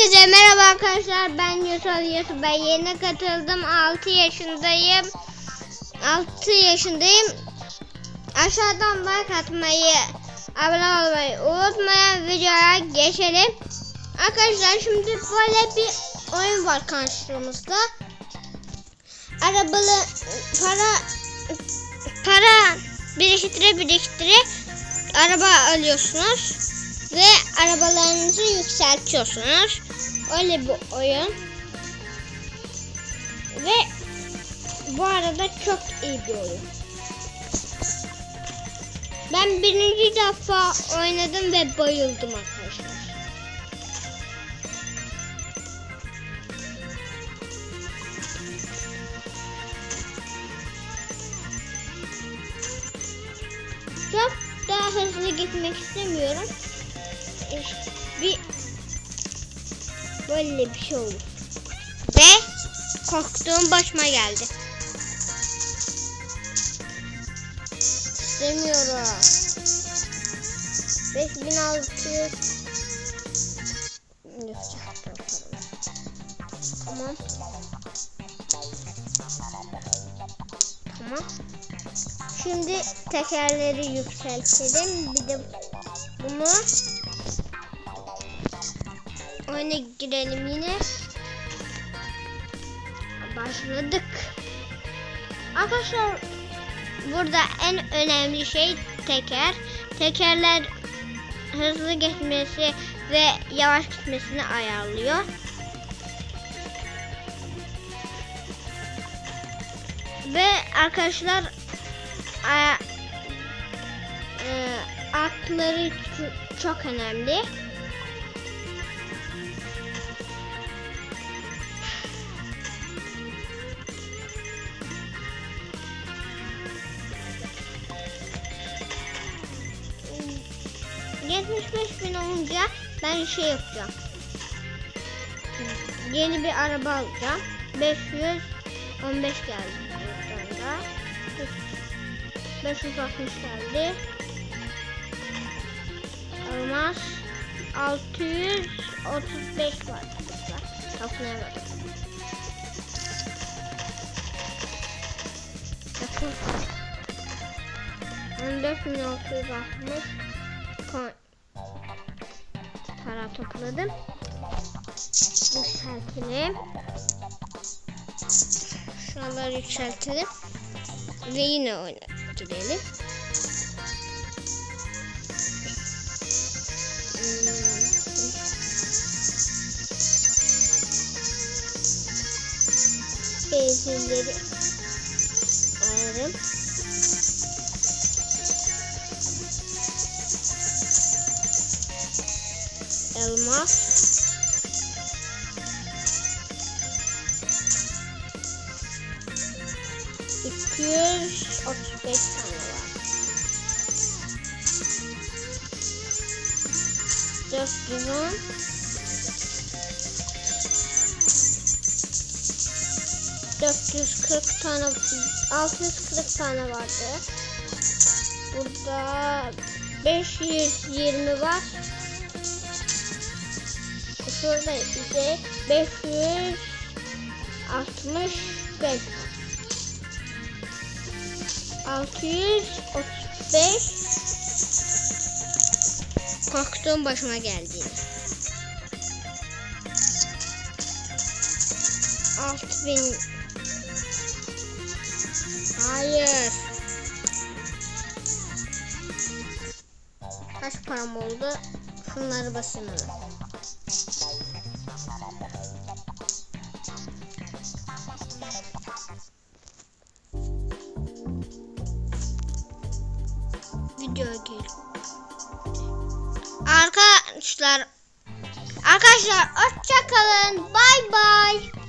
Herkese merhaba arkadaşlar. Ben Yusuf Yusuf. Ben yeni katıldım. 6 yaşındayım. 6 yaşındayım. Aşağıdan like atmayı, abone olmayı unutmayın. Videoya geçelim. Arkadaşlar şimdi böyle bir oyun var karşımızda. Arabalı para para biriktire biriktire araba alıyorsunuz ve arabalarınızı yükseltiyorsunuz. Öyle bir oyun. Ve bu arada çok iyi bir oyun. Ben birinci defa oynadım ve bayıldım arkadaşlar. Çok daha hızlı gitmek istemiyorum. Bir böyle bir şey olur. Ve korktuğum başıma geldi. İstemiyorum. 5600 Tamam. Tamam. Şimdi tekerleri yükseltelim. Bir de bunu oyuna girelim yine. Başladık. Arkadaşlar burada en önemli şey teker. Tekerler hızlı gitmesi ve yavaş gitmesini ayarlıyor. Ve arkadaşlar a- e, atları çok önemli. 75 bin olunca ben şey yapacağım. Yeni bir araba alacağım. 515 geldi buradan da. 560 geldi. Elmas 635 var burada. Toplayamadım. Bakın. 14660 coin para topladım. Yükseltelim. Şuraları yükseltelim. Ve yine oyna girelim. Benzinleri ayarım. Elmas. İki yüz otuz beş tane var. Dört yüz on. Dört yüz kırk tane, altı yüz kırk tane vardı. Burada beş yüz yirmi var. Şurada ise beş yüz altmış beş var. 635 korktuğum başıma geldi. yine. 6000 Hayır. Kaç param oldu? Şunları basayım Arkadaşlar Arkadaşlar hoşça kalın. Bay bay.